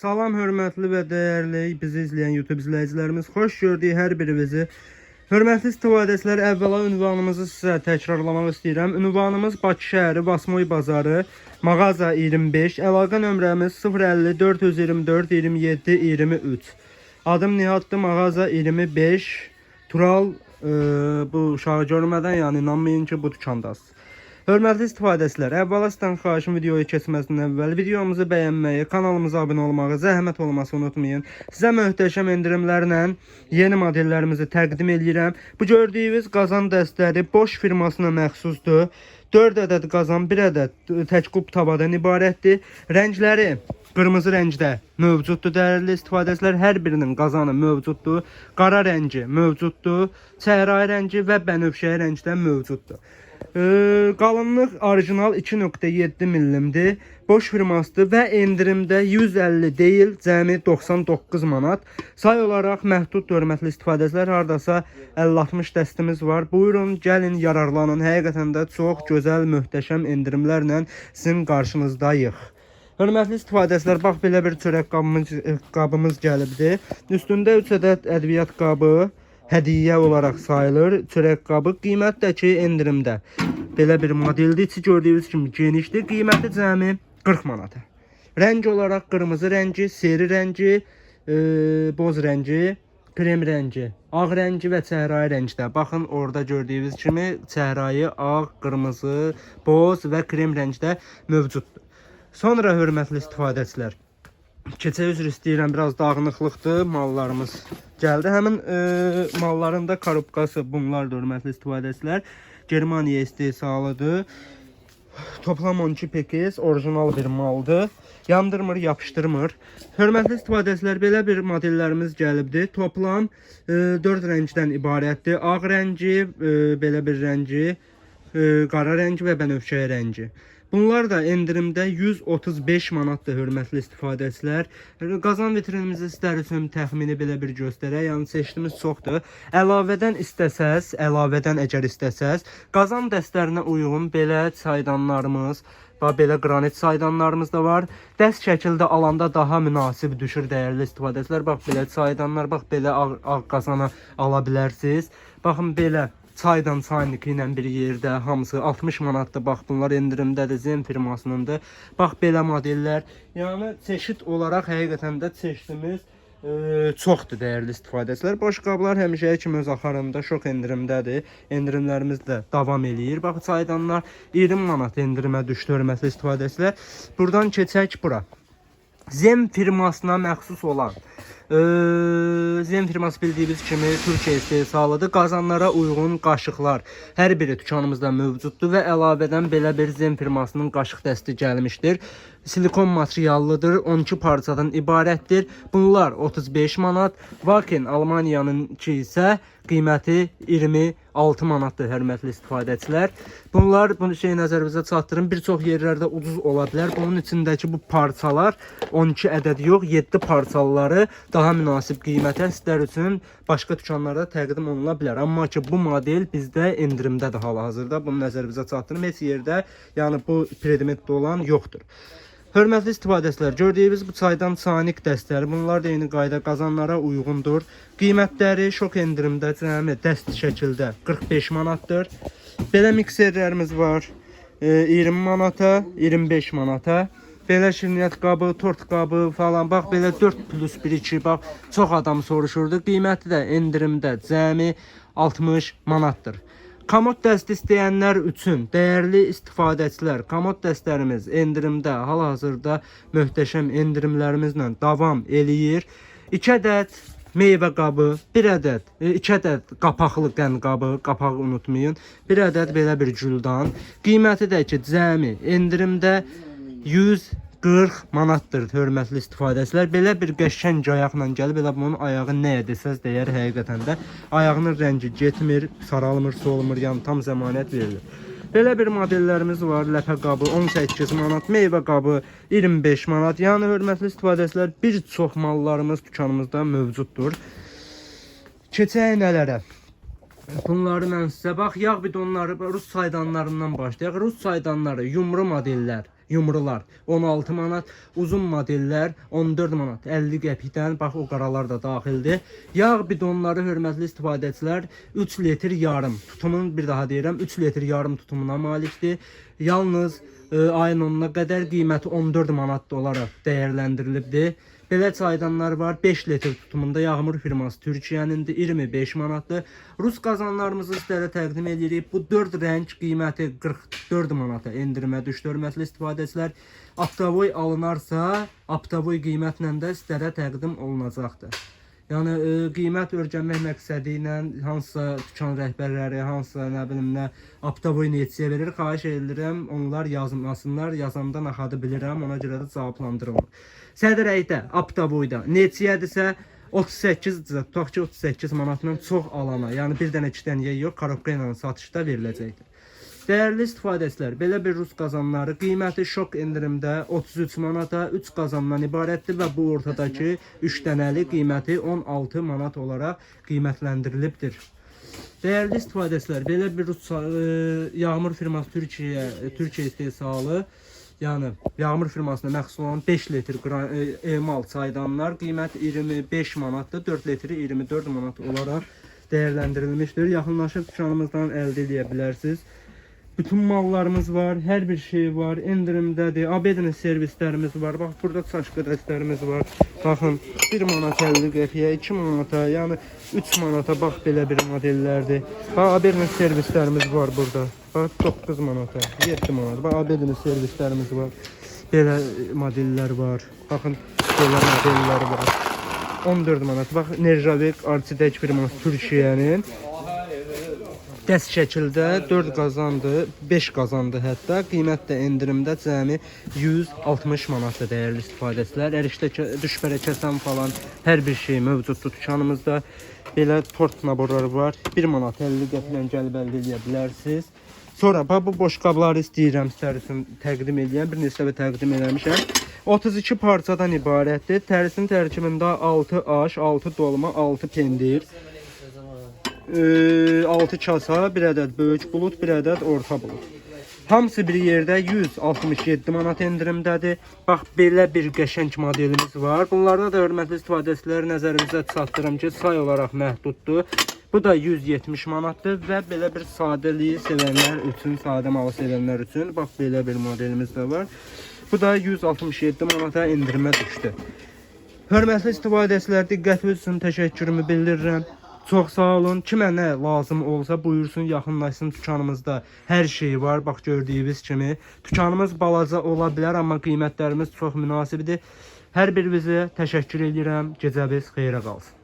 Salam hörmətli və dəyərli bizi izləyən YouTube izləyicilərimiz, xoş gördük hər birinizi. Hörmətli istifadəçilər, əvvəla ünvanımızı sizə təkrarlamaq istəyirəm. Ünvanımız Bakı şəhəri, Basmoy bazarı, mağaza 25, əlaqə nömrəmiz 050 424 27 23. Adım Nihatdır, mağaza 25. Tural e, bu uşağı görmədən, yəni inanmayın ki, bu dükandasınız. Hörmətli istifadəçilər, əvvəla sizdən xahişim videoyu keçməzdən əvvəl videomuzu bəyənməyi, kanalımıza abunə olmağı, zəhmət olması unutmayın. Sizə möhtəşəm endirimlərlə yeni modellərimizi təqdim edirəm. Bu gördüyünüz qazan dəstəri Bosch firmasına məxsusdur. 4 ədəd qazan, 1 ədəd tək qub tavadan ibarətdir. Rəngləri qırmızı rəngdə mövcuddur dəyərli istifadəçilər. Hər birinin qazanı mövcuddur. Qara rəngi mövcuddur. Çəhrayı rəngi və bənövşəyi rəngdən mövcuddur. Ee, qalınlıq orijinal 2.7 mm-dir. Boş firmasıdır və endirimdə 150 deyil, cəmi 99 manat. Say olaraq məhdud hörmətli istifadəçilər hardasa 50-60 dəstimiz var. Buyurun, gəlin, yararlanın. Həqiqətən də çox gözəl, möhtəşəm endirimlərlə sizin qarşınızdayıq. Hörmətli istifadəçilər, bax belə bir çörək qabımız, qabımız gəlibdi. Üstündə 3 ədəd ədviyyat qabı hədiyyə olaraq sayılır. Çörək qabı qiymətdəki endirimdə. Belə bir modeldir. İçi gördüyünüz kimi genişdir. Qiyməti cəmi 40 manata. Rəng olaraq qırmızı rəngi, seri rəngi, e, boz rəngi, krem rəngi, ağ rəngi və çəhrayı rəngdə. Baxın orada gördüyünüz kimi çəhrayı, ağ, qırmızı, boz və krem rəngdə mövcuddur. Sonra hörmətli istifadəçilər, keçə üzr istəyirəm, biraz dağınıqlıqdır mallarımız gəldi. Həmin e, malların da korobkası bunlar da hörmətli istifadəçilər. Germaniya istehsalıdır. Toplam 12 pekes orijinal bir maldır. Yandırmır, yapışdırmır. Hörmətli istifadəçilər belə bir modellərimiz gəlibdi. Toplam e, 4 rəngdən ibarətdir. Ağ rəngi, e, belə bir rəngi, e, qara rəngi və bənövşəyi rəngi. Bunlar da endirimdə 135 manatdır hörmətli istifadəçilər. Qazan vitrinimizi sizlər üçün təxmini belə bir göstərək. Yəni seçdiyimiz çoxdur. Əlavədən istəsəz, əlavədən əgər istəsəz, qazan dəstlərinə uyğun belə çaydanlarımız, və belə qranit çaydanlarımız da var. Dəst şəkildə alanda daha münasib düşür dəyərli istifadəçilər. Bax belə çaydanlar, bax belə ağ, ağ qazana ala bilərsiniz. Baxın belə çaydan çaynik ilə bir yerdə hamısı 60 manatdır. Bax bunlar endirimdədir. Zen firmasınındır. Bax belə modellər. Yəni çeşid olaraq həqiqətən də çeşidimiz e, çoxdur dəyərli istifadəçilər. Boş qablar həmişəki kimi öz axarında şok endirimdədir. Endirimlərimiz də davam eləyir. Bax çaydanlar 20 manat endirimə düşdü hörmətli istifadəçilər. Buradan keçək bura. Zem firmasına məxsus olan Ee, Zem firması bildiyiniz kimi Türkiyə istehsalıdır. Qazanlara uyğun qaşıqlar hər biri dükanımızda mövcuddur və əlavədən belə bir Zem firmasının qaşıq dəsti gəlmişdir. Silikon materiallıdır, 12 parçadan ibarətdir. Bunlar 35 manat. Vaken Almaniyanınki isə qiyməti 26 manatdır hörmətli istifadəçilər. Bunlar bunu şey nəzərinizə çatdırın. Bir çox yerlərdə ucuz ola bilər. Bunun içindəki bu parçalar 12 ədəd yox, 7 parçalıları daha münasib qiymətə sizlər üçün başqa dükanlarda təqdim oluna bilər. Amma ki bu model bizdə endirimdədir hal-hazırda. Bunu nəzərinizə çatdırın. Heç yerdə yəni bu predmetdə olan yoxdur. Hörmətli istifadəçilər, gördüyünüz bu çaydan sanik dəstləri, bunlar da eyni qayda qazanlara uyğundur. Qiymətləri şok endirimdə cəmi dəst şəkildə 45 manatdır. Belə mikserlərimiz var. e, 20 manata, 25 manata. Belə şirniyyat qabı, tort qabı falan. Bax belə 4 plus 1 2 bax çox adam soruşurdu. Qiyməti də endirimdə cəmi 60 manatdır. Komod dəsti istəyənlər üçün dəyərli istifadəçilər, komod dəstlərimiz endirimdə, hal-hazırda möhtəşəm endirimlərimizlə davam eləyir. 2 ədəd meyvə qabı, 1 ədəd, 2 ədəd qapaqlı qən qabı, qapağı unutmayın. 1 ədəd belə bir güldan. Qiyməti də ki, cəmi endirimdə 140 manatdır hörmətli istifadəçilər. Belə bir qəşəng ayaqla gəlib elə bunun ayağı nə desəz deyər həqiqətən də ayağının rəngi getmir, saralmır, solmur, yəni tam zəmanət verilir. Belə bir modellərimiz var. Ləpə qabı 18 manat, meyvə qabı 25 manat. Yəni hörmətli istifadəçilər bir çox mallarımız dükanımızda mövcuddur. Keçək nələrə? Bunları mən sizə bax yağ bidonları Rus saydanlarından başlayaq. Rus saydanları yumru modellər. Yumrular 16 manat, uzun modellər 14 manat 50 qəpikdən. Bax o qaralar da daxildir. Yağ bidonları hörmətli istifadəçilər 3 litr yarım tutumun bir daha deyirəm 3 litr yarım tutumuna malikdir. Yalnız e, ayın 10-una qədər qiyməti 14 manat olaraq dəyərləndirilibdir. Belə çaydanlar var. 5 litr tutumunda Yağmur firması Türkiyənindir. 25 manatdır. Rus qazanlarımızı sizlərə təqdim edirik. Bu 4 rəng qiyməti 44 manata endirimə düşdü. Hörmətli istifadəçilər, Aptavoy alınarsa, Aptavoy qiymətlə də sizlərə təqdim olunacaqdır. Yəni e, qiymət öyrənmək məqsədi ilə hansısa dükan rəhbərləri, hansısa nə bilim nə Aptavoy neçəyə verir, xahiş edirəm onlar yazmasınlar. Yazanda naxadı bilirəm, ona görə də cavablandırılır. Sədr əydə Aptavoyda neçəyədirsə 38 tutaq ki 38 manatdan çox alana, yəni bir dənə iki dənə yox, korobka ilə satışda veriləcəkdir. Dəyərli istifadəçilər, belə bir rus qazanları qiyməti şok endirimdə 33 manata 3 qazandan ibarətdir və bu ortadakı 3 dənəli qiyməti 16 manat olaraq qiymətləndirilibdir. Dəyərli istifadəçilər, belə bir rus e, yağmur firması Türkiyə Türkiyə istehsalı Yəni Yağmur firmasına məxsus olan 5 litr e, emal çaydanlar qiyməti 25 manatdır. 4 litri 24 manat olaraq dəyərləndirilmişdir. Yaxınlaşıb dükanımızdan əldə edə bilərsiniz. Bütün mallarımız var, hər bir şey var, endirimdədir. Abedin servislərimiz var. Bax burada çaşqı dəstlərimiz var. Baxın 1 manat 50 qəpiyə, 2 manata, yəni 3 manata bax belə bir modellərdir. Bax servislərimiz var burada. Bax 9 manata, 7 manat. Bax Abedin servislərimiz var. Belə modellər var. Baxın belə modellər var. 14 manat. Bax Nerjavik Artidek firması Türkiyənin dəst şəkildə 4 qazandı, 5 qazandı hətta. Qiymət də endirimdə cəmi 160 manatdır dəyərli istifadəçilər. Ərişdə düşbərə kəsən falan hər bir şey mövcuddur dükanımızda. Belə tort naborları var. 1 manat 50 qəpiklə gəlib əldə edə bilərsiniz. Sonra bu boş qabları istəyirəm sizlər üçün təqdim edirəm. Bir neçə dəfə təqdim eləmişəm. 32 parçadan ibarətdir. Tərisinin tərkibində 6 aş, 6 dolma, 6 pendir, 6 kasa, bir ədəd böyük bulut, bir ədəd orta bulut. Hamısı bir yerdə 167 manat endirimdədir. Bax belə bir qəşəng modelimiz var. Bunlarda da hörmətli istifadəçiləri nəzərinizə çatdırım ki, say olaraq məhduddur. Bu da 170 manatdır və belə bir sadəliyi sevənlər üçün, sadə malı sevənlər üçün bax belə bir modelimiz də var. Bu da 167 manata endirimə düşdü. Hörmətli istifadəçilər, diqqətiniz üçün təşəkkürümü bildirirəm. Çox sağ olun. Kimə nə lazım olsa buyursun, yaxınlaşsın dükanımızda. Hər şey var. Bax gördüyünüz kimi. Dükanımız balaca ola bilər, amma qiymətlərimiz çox münasibdir. Hər birinizə təşəkkür edirəm. Gecəniz xeyrə qalsın.